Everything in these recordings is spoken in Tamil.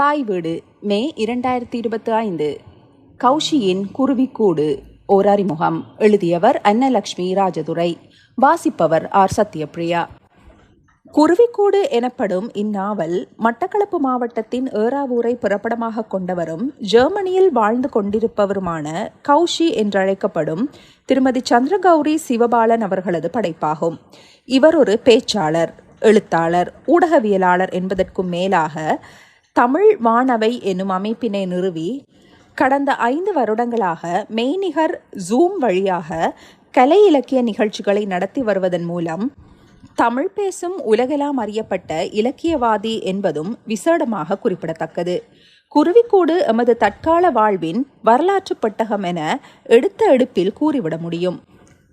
தாய் வீடு மே இரண்டாயிரத்தி இருபத்தி ஐந்து. கௌஷியின் குருவிக்கூடு ஓர் அறிமுகம் எழுதியவர் அன்னலக்ஷ்மி ராஜதுரை. வாசிப்பவர் ஆர் சத்யபிரியா குருவிக்கூடு எனப்படும் இந்நாவல் மட்டக்களப்பு மாவட்டத்தின் ஏறாவூரை புறப்படமாக கொண்டவரும் ஜெர்மனியில் வாழ்ந்து கொண்டிருப்பவருமான கௌஷி என்றழைக்கப்படும் திருமதி சந்திரகௌரி சிவபாலன் அவர்களது படைப்பாகும். இவர் ஒரு பேச்சாளர் எழுத்தாளர் ஊடகவியலாளர் என்பதற்கும் மேலாக தமிழ் வானவை என்னும் அமைப்பினை நிறுவி கடந்த ஐந்து வருடங்களாக மெய்நிகர் ஜூம் வழியாக கலை இலக்கிய நிகழ்ச்சிகளை நடத்தி வருவதன் மூலம் தமிழ் பேசும் உலகெல்லாம் அறியப்பட்ட இலக்கியவாதி என்பதும் விசேடமாக குறிப்பிடத்தக்கது. குருவிக்கூடு எமது தற்கால வாழ்வின் வரலாற்று பெட்டகம் என எடுத்த எடுப்பில் கூறிவிட முடியும்.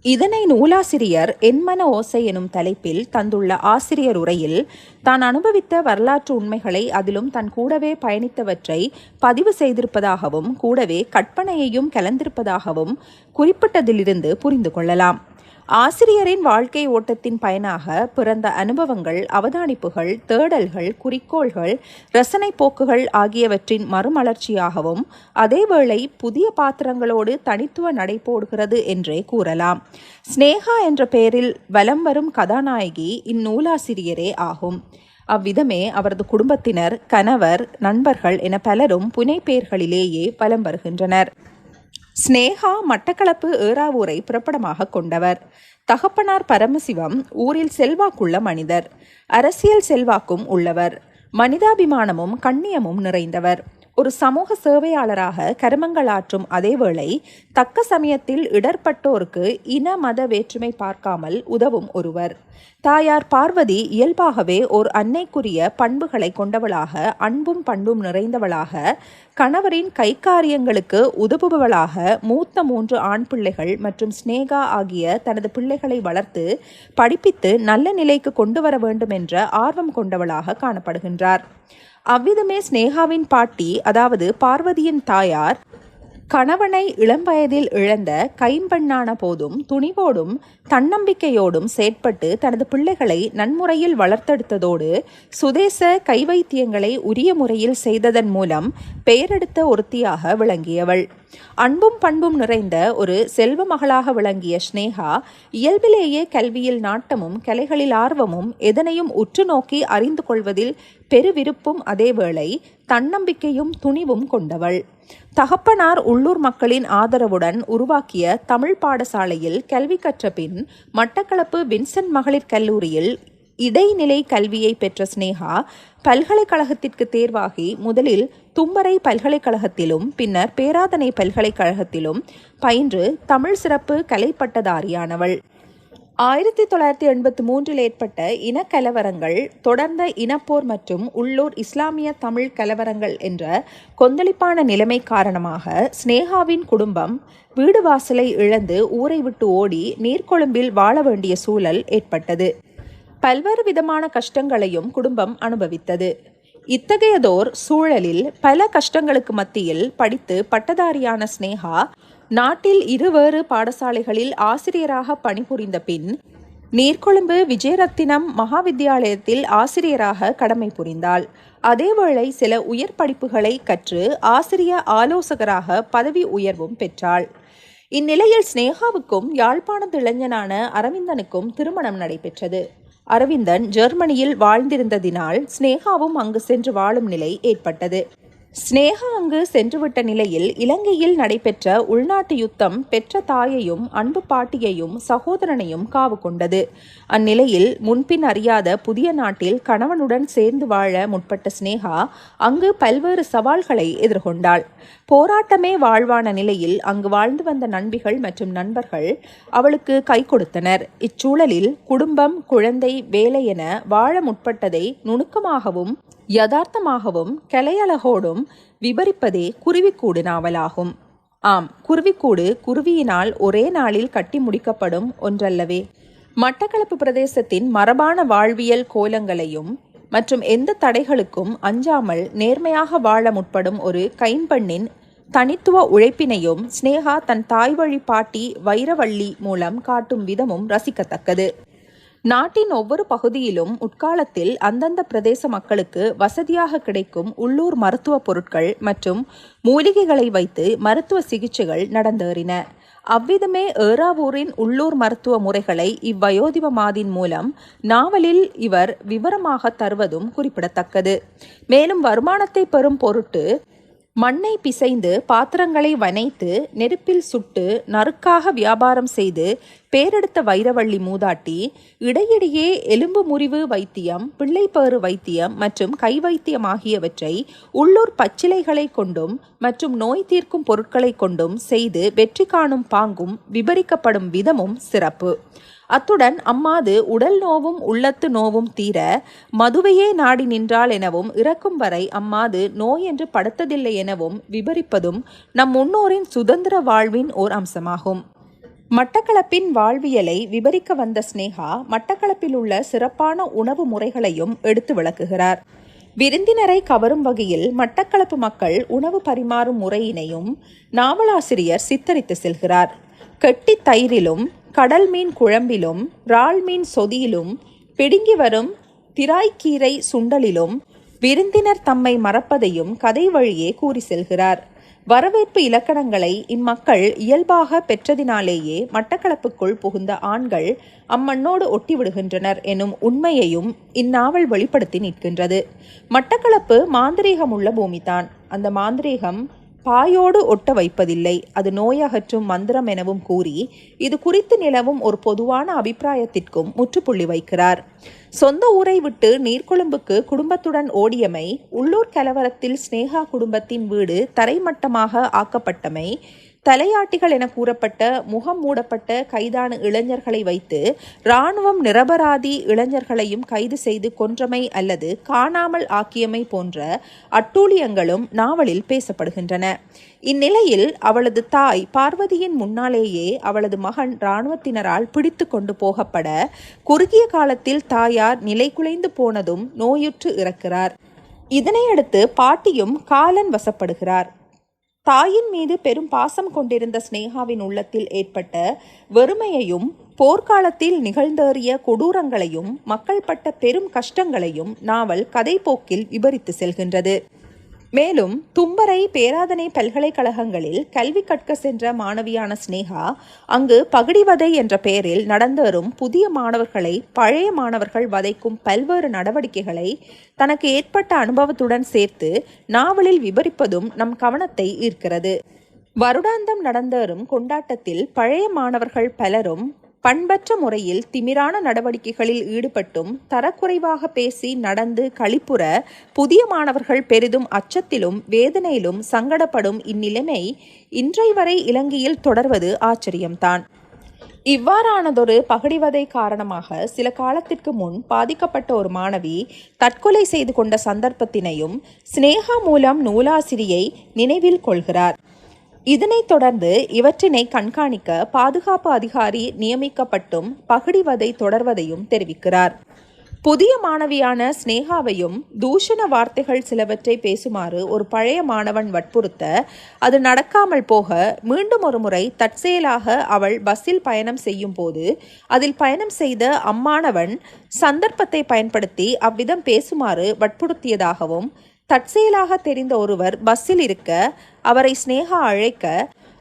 இதனை நூலாசிரியர் என்மன ஓசை எனும் தலைப்பில் தந்துள்ள ஆசிரியர் உரையில் தான் அனுபவித்த வரலாற்று உண்மைகளை அதிலும் தன் கூடவே பயணித்தவற்றை பதிவு செய்திருப்பதாகவும் கூடவே கற்பனையையும் கலந்திருப்பதாகவும் குறிப்பிட்டதிலிருந்து புரிந்து கொள்ளலாம். ஆசிரியரின் வாழ்க்கை ஓட்டத்தின் பயனாக பிறந்த அனுபவங்கள் அவதானிப்புகள் தேடல்கள் குறிக்கோள்கள் ரசனை போக்குகள் ஆகியவற்றின் மறுமலர்ச்சியாகவும் அதேவேளை புதிய பாத்திரங்களோடு தனித்துவ நடைபோடுகிறது என்றே கூறலாம். ஸ்னேகா என்ற பெயரில் வலம் வரும் கதாநாயகி இந்நூலாசிரியரே ஆகும். அவ்விதமே அவரது குடும்பத்தினர் கணவர் நண்பர்கள் என பலரும் புனைப்பெயர்களிலேயே வலம் வருகின்றனர். ஸ்னேகா மட்டக்களப்பு ஏறாவூரை புறப்படமாக கொண்டவர். தகப்பனார் பரமசிவம் ஊரில் செல்வாக்குள்ள மனிதர். அரசியல் செல்வாக்கும் உள்ளவர். மனிதாபிமானமும் கண்ணியமும் நிறைந்தவர். ஒரு சமூக சேவையாளராக கருமங்களாற்றும் அதேவேளை தக்க சமயத்தில் இடர்பட்டோருக்கு இன மத வேற்றுமை பார்க்காமல் உதவும் ஒருவர். தாயார் பார்வதி இயல்பாகவே ஓர் அன்னைக்குரிய பண்புகளை கொண்டவளாக அன்பும் பண்பும் நிறைந்தவளாக கணவரின் கைக்காரியங்களுக்கு உதவுபவளாக மூத்த மூன்று ஆண் பிள்ளைகள் மற்றும் ஸ்னேகா ஆகிய தனது பிள்ளைகளை வளர்த்து படிப்பித்து நல்ல நிலைக்கு கொண்டு வர வேண்டும் என்ற ஆர்வம் கொண்டவளாக காணப்படுகின்றார். அவ்விதமே ஸ்னேகாவின் பாட்டி அதாவது பார்வதியின் தாயார் கணவனை இளம் வயதில் இழந்த கைம்பெண்ணான போதும் துணிவோடும் தன்னம்பிக்கையோடும் செயற்பட்டு தனது பிள்ளைகளை நன்முறையில் வளர்த்தெடுத்ததோடு சுதேச கைவைத்தியங்களை உரிய முறையில் செய்ததன் மூலம் பெயரெடுத்த ஒருத்தியாக விளங்கியவள். அன்பும் பண்பும் நிறைந்த ஒரு செல்வ மகளாக விளங்கிய ஸ்னேகா இயல்பிலேயே கல்வியில் நாட்டமும் கலைகளில் ஆர்வமும் எதனையும் உற்று நோக்கி அறிந்து கொள்வதில் பெருவிருப்பும் அதேவேளை தன்னம்பிக்கையும் துணிவும் கொண்டவள். தகப்பனார் உள்ளூர் மக்களின் ஆதரவுடன் உருவாக்கிய தமிழ் பாடசாலையில் கல்வி கற்ற பின் மட்டக்களப்பு வின்சென்ட் மகளிர் கல்லூரியில் இடைநிலை கல்வியை பெற்ற ஸ்னேகா பல்கலைக்கழகத்திற்கு தேர்வாகி முதலில் தும்பரை பல்கலைக்கழகத்திலும் பின்னர் பேராதனை பல்கலைக்கழகத்திலும் பயின்று தமிழ் சிறப்பு கலைப்பட்டதாரியானவள். ஆயிரத்தி தொள்ளாயிரத்தி எண்பத்தி மூன்றில் ஏற்பட்ட இனக்கலவரங்கள் தொடர்ந்த இனப்போர் மற்றும் உள்ளூர் இஸ்லாமிய தமிழ் கலவரங்கள் என்ற கொந்தளிப்பான நிலைமை காரணமாக ஸ்னேகாவின் குடும்பம் வீடு வாசலை இழந்து ஊரை விட்டு ஓடி நீர்கொழும்பில் வாழ வேண்டிய சூழல் ஏற்பட்டது. பல்வேறு விதமான கஷ்டங்களையும் குடும்பம் அனுபவித்தது. இத்தகையதோர் சூழலில் பல கஷ்டங்களுக்கு மத்தியில் படித்து பட்டதாரியான ஸ்னேகா நாட்டில் இருவேறு பாடசாலைகளில் ஆசிரியராக பணிபுரிந்த பின் நீர்கொழும்பு விஜயரத்தினம் மகாவித்தியாலயத்தில் ஆசிரியராக கடமை புரிந்தாள். அதேவேளை சில உயர் படிப்புகளை கற்று ஆசிரிய ஆலோசகராக பதவி உயர்வும் பெற்றாள். இந்நிலையில் ஸ்னேகாவுக்கும் யாழ்ப்பாணத்து இளைஞனான அரவிந்தனுக்கும் திருமணம் நடைபெற்றது. அரவிந்தன் ஜெர்மனியில் வாழ்ந்திருந்ததினால் ஸ்னேகாவும் அங்கு சென்று வாழும் நிலை ஏற்பட்டது. ஸ்னேகா அங்கு சென்றுவிட்ட நிலையில் இலங்கையில் நடைபெற்ற உள்நாட்டு யுத்தம் பெற்ற தாயையும் அன்பு பாட்டியையும் சகோதரனையும் காவு கொண்டது. அந்நிலையில் முன்பின் அறியாத புதிய நாட்டில் கணவனுடன் சேர்ந்து வாழ முற்பட்ட ஸ்னேகா அங்கு பல்வேறு சவால்களை எதிர்கொண்டாள். போராட்டமே வாழ்வான நிலையில் அங்கு வாழ்ந்து வந்த நண்பிகள் மற்றும் நண்பர்கள் அவளுக்கு கை கொடுத்தனர். இச்சூழலில் குடும்பம் குழந்தை வேலை என வாழ முற்பட்டதை நுணுக்கமாகவும் யதார்த்தமாகவும் கலையழகோடும் விபரிப்பதே குருவிக்கூடு நாவலாகும் ஆம் குருவிக்கூடு குருவியினால் ஒரே நாளில் கட்டி முடிக்கப்படும் ஒன்றல்லவே மட்டக்களப்பு பிரதேசத்தின் மரபான வாழ்வியல் கோலங்களையும் மற்றும் எந்த தடைகளுக்கும் அஞ்சாமல் நேர்மையாக வாழ முற்படும் ஒரு கைம்பெண்ணின் தனித்துவ உழைப்பினையும் ஸ்னேகா தன் தாய்வழி பாட்டி வைரவள்ளி மூலம் காட்டும் விதமும் ரசிக்கத்தக்கது நாட்டின் ஒவ்வொரு பகுதியிலும் உட்காலத்தில் அந்தந்த பிரதேச மக்களுக்கு வசதியாக கிடைக்கும் உள்ளூர் மருத்துவ பொருட்கள் மற்றும் மூலிகைகளை வைத்து மருத்துவ சிகிச்சைகள் நடந்தேறின. அவ்விதமே ஏறாவூரின் உள்ளூர் மருத்துவ முறைகளை இவ்வயோதிபமாதின் மூலம் நாவலில் இவர் விவரமாக தருவதும் குறிப்பிடத்தக்கது. மேலும் வருமானத்தை பெறும் பொருட்டு மண்ணை பிசைந்து பாத்திரங்களை வனைத்து நெருப்பில் சுட்டு நறுக்காக வியாபாரம் செய்து பேரெடுத்த வைரவள்ளி மூதாட்டி இடையிடையே எலும்பு முறிவு வைத்தியம் பிள்ளைப்பேறு வைத்தியம் மற்றும் கை வைத்தியம் ஆகியவற்றை உள்ளூர் பச்சிலைகளை கொண்டும் மற்றும் நோய் தீர்க்கும் பொருட்களை கொண்டும் செய்து வெற்றி காணும் பாங்கும் விபரிக்கப்படும் விதமும் சிறப்பு. அத்துடன் அம்மாது உடல் நோவும் உள்ளத்து நோவும் தீர மதுவையே நாடி நின்றாள் எனவும் இறக்கும் வரை அம்மாது நோய் என்று படுத்ததில்லை எனவும் விபரிப்பதும் நம் முன்னோரின் சுதந்திர வாழ்வின் ஓர் அம்சமாகும். மட்டக்களப்பின் வாழ்வியலை விவரிக்க வந்த ஸ்னேகா மட்டக்களப்பில் உள்ள சிறப்பான உணவு முறைகளையும் எடுத்து விளக்குகிறார். விருந்தினரை கவரும் வகையில் மட்டக்களப்பு மக்கள் உணவு பரிமாறும் முறையினையும் நாவலாசிரியர் சித்தரித்து செல்கிறார். கெட்டி தயிரிலும் கடல் மீன் குழம்பிலும் இறால் மீன் சொதியிலும் பிடுங்கி வரும் திராய்க்கீரை சுண்டலிலும் விருந்தினர் தம்மை மறப்பதையும் கதை வழியே கூறி செல்கிறார். வரவேற்பு இலக்கணங்களை இம்மக்கள் இயல்பாக பெற்றதினாலேயே மட்டக்களப்புக்குள் புகுந்த ஆண்கள் அம்மண்ணோடு ஒட்டிவிடுகின்றனர் எனும் உண்மையையும் இந்நாவல் வெளிப்படுத்தி நிற்கின்றது. மட்டக்களப்பு மாந்திரீகம் உள்ள பூமிதான். அந்த மாந்திரீகம் பாயோடு ஒட்ட வைப்பதில்லை. அது நோயகற்றும் மந்திரம் எனவும் கூறி இது குறித்து நிலவும் ஒரு பொதுவான அபிப்பிராயத்திற்கும் முற்றுப்புள்ளி வைக்கிறார். சொந்த ஊரை விட்டு நீர்கொழும்புக்கு குடும்பத்துடன் ஓடியமை உள்ளூர் கலவரத்தில் ஸ்னேகா குடும்பத்தின் வீடு தரைமட்டமாக ஆக்கப்பட்டமை தலையாட்டிகள் என கூறப்பட்ட முகம் மூடப்பட்ட கைதான இளைஞர்களை வைத்து இராணுவம் நிரபராதி இளைஞர்களையும் கைது செய்து கொன்றமை அல்லது காணாமல் ஆக்கியமை போன்ற அட்டூழியங்களும் நாவலில் பேசப்படுகின்றன. இந்நிலையில் அவளது தாய் பார்வதியின் முன்னாலேயே அவளது மகன் இராணுவத்தினரால் பிடித்து கொண்டு போகப்பட குறுகிய காலத்தில் தாயார் நிலை குலைந்து போனதும் நோயுற்று இறக்கிறார். இதனையடுத்து பாட்டியும் காலன் வசப்படுகிறார். தாயின் மீது பெரும் பாசம் கொண்டிருந்த ஸ்னேகாவின் உள்ளத்தில் ஏற்பட்ட வெறுமையையும் போர்க்காலத்தில் நிகழ்ந்தேறிய கொடூரங்களையும் மக்கள் பட்ட பெரும் கஷ்டங்களையும் நாவல் கதைப்போக்கில் விபரித்து செல்கின்றது. மேலும் தும்பரை பேராதனை பல்கலைக்கழகங்களில் கல்வி கற்க சென்ற மாணவியான ஸ்னேகா அங்கு பகடிவதை என்ற பெயரில் நடந்தேறும் புதிய மாணவர்களை பழைய மாணவர்கள் வதைக்கும் பல்வேறு நடவடிக்கைகளை தனக்கு ஏற்பட்ட அனுபவத்துடன் சேர்த்து நாவலில் விவரிப்பதும் நம் கவனத்தை ஈர்க்கிறது. வருடாந்தம் நடந்தேறும் கொண்டாட்டத்தில் பழைய மாணவர்கள் பலரும் பண்பற்ற முறையில் திமிரான நடவடிக்கைகளில் ஈடுபட்டும் தரக்குறைவாக பேசி நடந்து கழிப்புற புதிய மாணவர்கள் பெரிதும் அச்சத்திலும் வேதனையிலும் சங்கடப்படும் இந்நிலைமை இன்றை வரை இலங்கையில் தொடர்வது ஆச்சரியம்தான். இவ்வாறானதொரு பகடிவதை காரணமாக சில காலத்திற்கு முன் பாதிக்கப்பட்ட ஒரு மாணவி தற்கொலை செய்து கொண்ட சந்தர்ப்பத்தினையும் சினேகா மூலம் நூலாசிரியை நினைவில் கொள்கிறார். இதனைத் தொடர்ந்து இவற்றினை கண்காணிக்க பாதுகாப்பு அதிகாரி நியமிக்கப்பட்டும் பகடிவதை தொடர்வதையும் தெரிவிக்கிறார். புதிய மாணவியான ஸ்னேகாவையும் தூஷண வார்த்தைகள் சிலவற்றை பேசுமாறு ஒரு பழைய மாணவன் வற்புறுத்த அது நடக்காமல் போக மீண்டும் ஒரு முறை தற்செயலாக அவள் பஸ்ஸில் பயணம் செய்யும் போது அதில் பயணம் செய்த அம்மாணவன் சந்தர்ப்பத்தை பயன்படுத்தி அவ்விதம் பேசுமாறு வற்புறுத்தியதாகவும் தற்செயலாக தெரிந்த ஒருவர் பஸ்ஸில் இருக்க அவரை ஸ்னேகா அழைக்க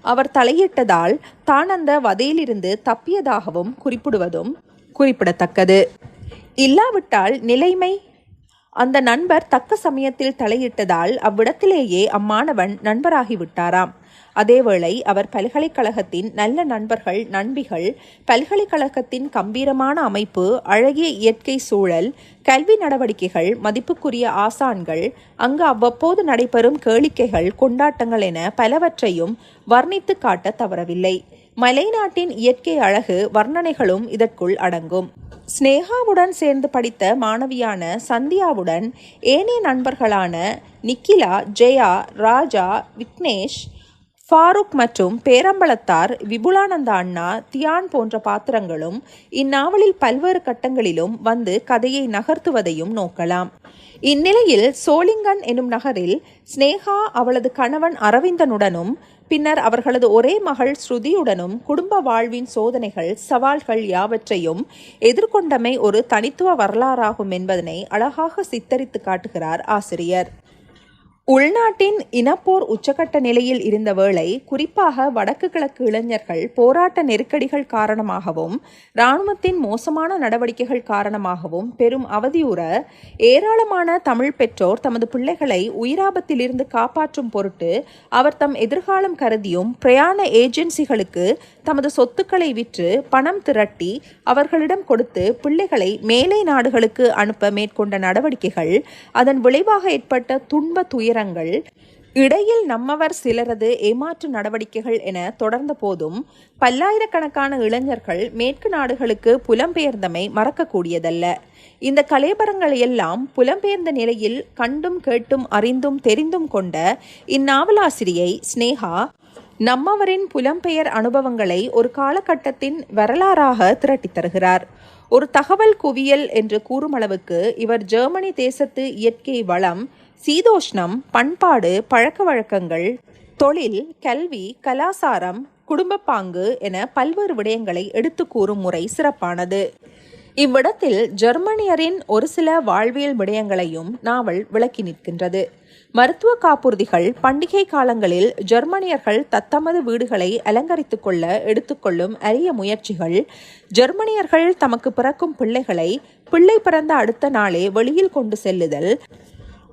அவர் தலையிட்டதால் தான் அந்த வதையிலிருந்து தப்பியதாகவும் குறிப்பிடுவதும் குறிப்பிடத்தக்கது. இல்லாவிட்டால் நிலைமை? அந்த நண்பர் தக்க சமயத்தில் தலையிட்டதால் அவ்விடத்திலேயே அம்மாணவன் நண்பராகிவிட்டாராம். அதேவேளை அவர் பல்கலைக்கழகத்தின் நல்ல நண்பர்கள் நண்பிகள் பல்கலைக்கழகத்தின் கம்பீரமான அமைப்பு அழகிய இயற்கை சூழல் கல்வி நடவடிக்கைகள் மதிப்புக்குரிய ஆசான்கள் அங்கு அவ்வப்போது நடைபெறும் கேளிக்கைகள் கொண்டாட்டங்கள் என பலவற்றையும் வர்ணித்து காட்ட தவறவில்லை. மலைநாட்டின் இயற்கை அழகு வர்ணனைகளும் இதற்குள் அடங்கும். ஸ்னேகாவுடன் சேர்ந்து படித்த மாணவியான சந்தியாவுடன் ஏனைய நண்பர்களான நிக்கிலா ஜெயா ராஜா விக்னேஷ் ஃபாரூக் மற்றும் பேரம்பலத்தார் விபுலானந்த அண்ணா தியான் போன்ற பாத்திரங்களும் இந்நாவலில் பல்வேறு கட்டங்களிலும் வந்து கதையை நகர்த்துவதையும் நோக்கலாம். இந்நிலையில் சோளிங்கன் எனும் நகரில் ஸ்னேகா அவளது கணவன் அரவிந்தனுடனும் பின்னர் அவர்களது ஒரே மகள் ஸ்ருதியுடனும் குடும்ப வாழ்வின் சோதனைகள் சவால்கள் யாவற்றையும் எதிர்கொண்டமை ஒரு தனித்துவ வரலாறாகும் என்பதனை அழகாக சித்தரித்து காட்டுகிறார் ஆசிரியர். உள்நாட்டின் இனப்போர் உச்சகட்ட நிலையில் இருந்த வேளை குறிப்பாக வடக்கு கிழக்கு இளைஞர்கள் போராட்ட நெருக்கடிகள் காரணமாகவும் இராணுவத்தின் மோசமான நடவடிக்கைகள் காரணமாகவும் பெரும் அவதியுற ஏராளமான தமிழ் பெற்றோர் தமது பிள்ளைகளை உயிராபத்திலிருந்து காப்பாற்றும் பொருட்டு அவர் தம் எதிர்காலம் கருதியும் பிரயாண ஏஜென்சிகளுக்கு தமது சொத்துக்களை விற்று பணம் திரட்டி அவர்களிடம் கொடுத்து பிள்ளைகளை மேலை நாடுகளுக்கு அனுப்ப மேற்கொண்ட நடவடிக்கைகள் அதன் விளைவாக ஏற்பட்ட துன்ப துயர் துயரங்கள் இடையில் நம்மவர் சிலரது ஏமாற்று நடவடிக்கைகள் என தொடர்ந்த போதும் பல்லாயிரக்கணக்கான இளைஞர்கள் மேற்கு நாடுகளுக்கு புலம்பெயர்ந்தமை மறக்கக்கூடியதல்ல. இந்த கலேபரங்கள் எல்லாம் புலம்பெயர்ந்த நிலையில் கண்டும் கேட்டும் அறிந்தும் தெரிந்தும் கொண்ட இந்நாவலாசிரியை ஸ்னேகா நம்மவரின் புலம்பெயர் அனுபவங்களை ஒரு காலகட்டத்தின் வரலாறாக திரட்டித் தருகிறார். ஒரு தகவல் குவியல் என்று கூறும் அளவுக்கு இவர் ஜெர்மனி தேசத்து இயற்கை வளம் சீதோஷ்ணம் பண்பாடு பழக்க வழக்கங்கள் தொழில் கல்வி கலாசாரம் குடும்ப பாங்கு என பல்வேறு விடயங்களை எடுத்து கூறும் முறை சிறப்பானது. இவ்விடத்தில் ஜெர்மனியரின் ஒரு சில வாழ்வியல் விடயங்களையும் நாவல் விளக்கி நிற்கின்றது. மருத்துவ காப்புறுதிகள் பண்டிகை காலங்களில் ஜெர்மனியர்கள் தத்தமது வீடுகளை அலங்கரித்துக் கொள்ள எடுத்துக்கொள்ளும் அரிய முயற்சிகள். ஜெர்மனியர்கள் தமக்கு பிறக்கும் பிள்ளைகளை பிள்ளை பிறந்த அடுத்த நாளே வெளியில் கொண்டு செல்லுதல்.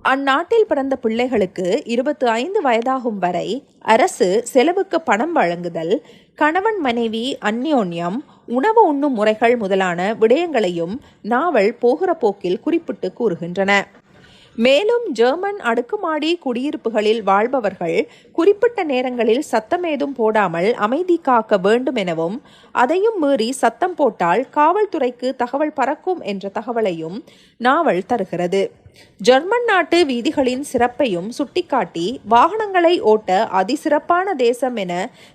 அந்நாட்டில் பிறந்த பிள்ளைகளுக்கு இருபத்தி ஐந்து வயதாகும் வரை அரசு செலவுக்கு பணம் வழங்குதல். கணவன் மனைவி அந்யோன்யம் உணவு உண்ணும் முறைகள் முதலான விடயங்களையும் நாவல் போகிற போக்கில் குறிப்பிட்டு கூறுகின்றன. மேலும் ஜெர்மன் அடுக்குமாடி குடியிருப்புகளில் வாழ்பவர்கள் குறிப்பிட்ட நேரங்களில் சத்தமேதும் போடாமல் அமைதி காக்க வேண்டும் எனவும் அதையும் மீறி சத்தம் போட்டால் காவல்துறைக்கு தகவல் பறக்கும் என்ற தகவலையும் நாவல் தருகிறது. ஜெர்மன் நாட்டு வீதிகளின் சிறப்பையும் சுட்டிக்காட்டி வாகனங்களை ஓட்ட அதிசிறப்பான தேசம் என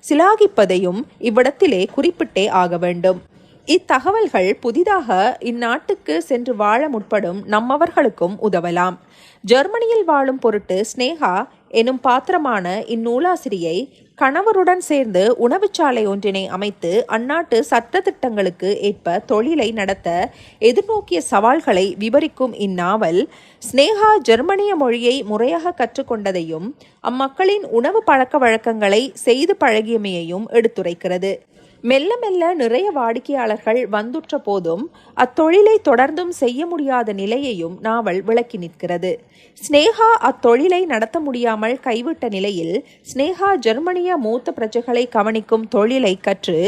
சிலாகிப்பதையும் இவ்விடத்திலே குறிப்பிட்டே ஆக வேண்டும். இத்தகவல்கள் புதிதாக இந்நாட்டுக்கு சென்று வாழ முற்படும் நம்மவர்களுக்கும் உதவலாம். ஜெர்மனியில் வாழும் பொருட்டு ஸ்னேகா எனும் பாத்திரமான இந்நூலாசிரியை கணவருடன் சேர்ந்து உணவுச்சாலை ஒன்றினை அமைத்து அந்நாட்டு சட்ட திட்டங்களுக்கு ஏற்ப தொழிலை நடத்த எதிர்நோக்கிய சவால்களை விவரிக்கும் இந்நாவல் ஸ்னேகா ஜெர்மனிய மொழியை முறையாக கற்றுக்கொண்டதையும் அம்மக்களின் உணவு பழக்க வழக்கங்களை செய்து பழகியமையையும் எடுத்துரைக்கிறது. மெல்ல மெல்ல நிறைய வாடிக்கையாளர்கள் வந்துற்ற போதும் அத்தொழிலை தொடர்ந்தும் செய்ய முடியாத நிலையையும் நாவல் விளக்கி நிற்கிறது. ஸ்னேகா அத்தொழிலை நடத்த முடியாமல் கைவிட்ட நிலையில் ஸ்னேகா ஜெர்மனிய மூத்த பிரஜைகளை கவனிக்கும் தொழிலை கற்று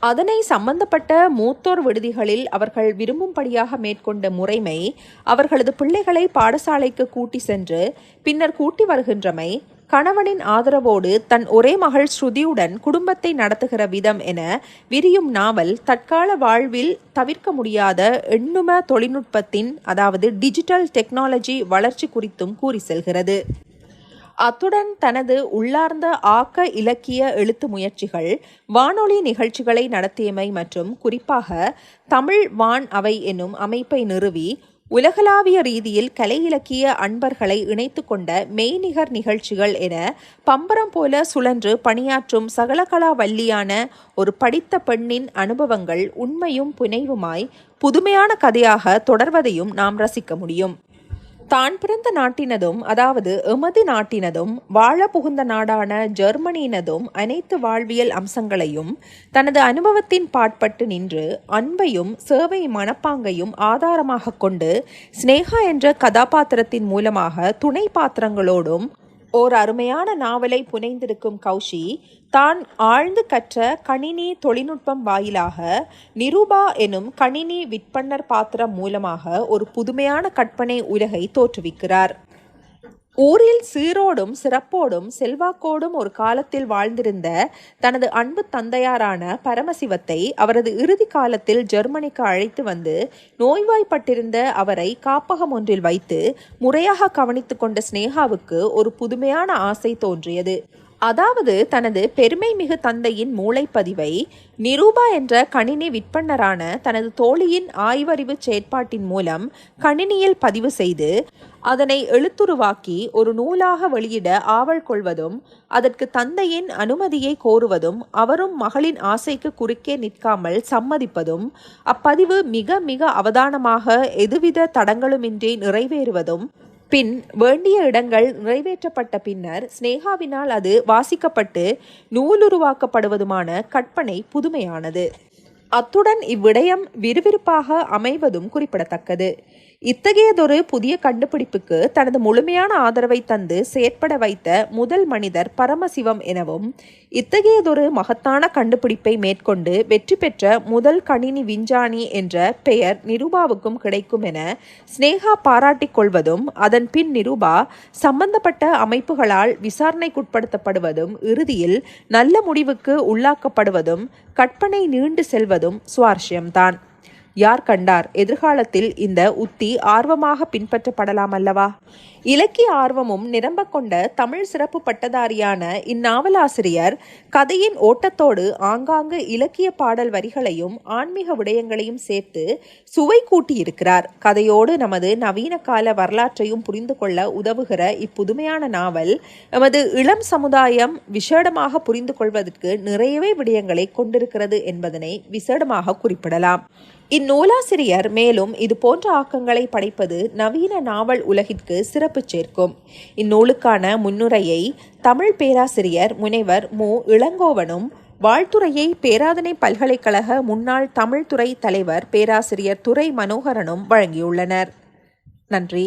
அதனை சம்பந்தப்பட்ட மூத்தோர் விடுதிகளில் அவர்கள் விரும்பும்படியாக மேற்கொண்ட முறைமை அவர்களது பிள்ளைகளை பாடசாலைக்கு கூட்டி சென்று பின்னர் கூட்டி வருகின்றமை கணவனின் ஆதரவோடு தன் ஒரே மகள் ஸ்ருதியுடன் குடும்பத்தை நடத்துகிற விதம் என விரியும் நாவல் தற்கால வாழ்வில் தவிர்க்க முடியாத எண்ணும தொழில்நுட்பத்தின் அதாவது டிஜிட்டல் டெக்னாலஜி வளர்ச்சி குறித்தும் கூறி செல்கிறது. அத்துடன் தனது உள்ளார்ந்த ஆக்க இலக்கிய எழுத்து முயற்சிகள் வானொலி நிகழ்ச்சிகளை நடத்தியமை மற்றும் குறிப்பாக தமிழ் வான் அவை என்னும் அமைப்பை நிறுவி உலகளாவிய ரீதியில் கலை இலக்கிய அன்பர்களை இணைத்து கொண்ட மெய்நிகர் நிகழ்ச்சிகள் என பம்பரம் போல சுழன்று பணியாற்றும் சகலகலா வல்லியான ஒரு படித்த பெண்ணின் அனுபவங்கள் உண்மையும் புனைவுமாய் புதுமையான கதையாக தொடர்வதையும் நாம் ரசிக்க முடியும். தான் பிறந்த நாட்டினதும் அதாவது எமது நாட்டினதும் வாழ புகுந்த நாடான ஜெர்மனியினதும் அனைத்து வாழ்வியல் அம்சங்களையும் தனது அனுபவத்தின் பாட்பட்டு நின்று அன்பையும் சேவை மனப்பாங்கையும் ஆதாரமாக கொண்டு ஸ்னேகா என்ற கதாபாத்திரத்தின் மூலமாக துணை பாத்திரங்களோடும் ஓர் அருமையான நாவலை புனைந்திருக்கும் கௌஷி தான் ஆழ்ந்து கற்ற கணினி தொழில்நுட்பம் வாயிலாக நிருபா எனும் கணினி விற்பன்னர் பாத்திரம் மூலமாக ஒரு புதுமையான கற்பனை உலகை தோற்றுவிக்கிறார். ஊரில் சீரோடும் சிறப்போடும் செல்வாக்கோடும் ஒரு காலத்தில் வாழ்ந்திருந்த தனது அன்பு தந்தையாரான பரமசிவத்தை அவரது இறுதி காலத்தில் ஜெர்மனிக்கு அழைத்து வந்து நோய்வாய்ப்பட்டிருந்த அவரை காப்பகம் ஒன்றில் வைத்து முறையாக கவனித்து கொண்ட ஸ்னேகாவுக்கு ஒரு புதுமையான ஆசை தோன்றியது. அதாவது தனது பெருமை மிகு தந்தையின் மூளைப்பதிவை நிரூபா என்ற கணினி விற்பன்னரான தனது தோழியின் ஆய்வறிவு செயற்பாட்டின் மூலம் கணினியில் பதிவு செய்து அதனை எழுத்துருவாக்கி ஒரு நூலாக வெளியிட ஆவல் கொள்வதும் அதற்கு தந்தையின் அனுமதியை கோருவதும் அவரும் மகளின் ஆசைக்கு குறுக்கே நிற்காமல் சம்மதிப்பதும் அப்பதிவு மிக மிக அவதானமாக எதுவித தடங்களுமின்றி நிறைவேறுவதும் பின் வேண்டிய இடங்கள் நிறைவேற்றப்பட்ட பின்னர் ஸ்னேகாவினால் அது வாசிக்கப்பட்டு நூலுருவாக்கப்படுவதுமான கற்பனை புதுமையானது. அத்துடன் இவ்விடயம் விறுவிறுப்பாக அமைவதும் குறிப்பிடத்தக்கது. இத்தகையதொரு புதிய கண்டுபிடிப்புக்கு தனது முழுமையான ஆதரவை தந்து செயற்பட வைத்த முதல் மனிதர் பரமசிவம் எனவும் இத்தகையதொரு மகத்தான கண்டுபிடிப்பை மேற்கொண்டு வெற்றி பெற்ற முதல் கணினி விஞ்ஞானி என்ற பெயர் நிருபாவுக்கும் கிடைக்கும் என ஸ்னேகா பாராட்டிக் கொள்வதும் அதன் பின் நிருபா சம்பந்தப்பட்ட அமைப்புகளால் விசாரணைக்குட்படுத்தப்படுவதும் இறுதியில் நல்ல முடிவுக்கு உள்ளாக்கப்படுவதும் கற்பனை நீண்டு செல்வதும் சுவாரஸ்யம்தான். யார் கண்டார்? எதிர்காலத்தில் இந்த உத்தி ஆர்வமாக பின்பற்றப்படலாம் அல்லவா? இலக்கிய ஆர்வமும் நிரம்ப கொண்ட தமிழ் சிறப்பு பட்டதாரியான இந்நாவலாசிரியர் கதையின் ஓட்டத்தோடு ஆங்காங்கு இலக்கிய பாடல் வரிகளையும் ஆன்மீக விடயங்களையும் சேர்த்து சுவை கூட்டியிருக்கிறார். கதையோடு நமது நவீன கால வரலாற்றையும் புரிந்து கொள்ள உதவுகிற இப்புதுமையான நாவல் நமது இளம் சமுதாயம் விசேடமாக புரிந்து கொள்வதற்கு நிறையவே விடயங்களை கொண்டிருக்கிறது என்பதனை விசேடமாக குறிப்பிடலாம். இந்நூலாசிரியர் மேலும் இது போன்ற ஆக்கங்களை படைப்பது நவீன நாவல் உலகிற்கு சிறப்பு சேர்க்கும். இந்நூலுக்கான முன்னுரையை தமிழ் பேராசிரியர் முனைவர் மு. இளங்கோவனும் வாழ்த்துறையை பேராதனை பல்கலைக்கழக முன்னாள் தமிழ்துறை தலைவர் பேராசிரியர் துரை மனோகரனும் வழங்கியுள்ளனர். நன்றி.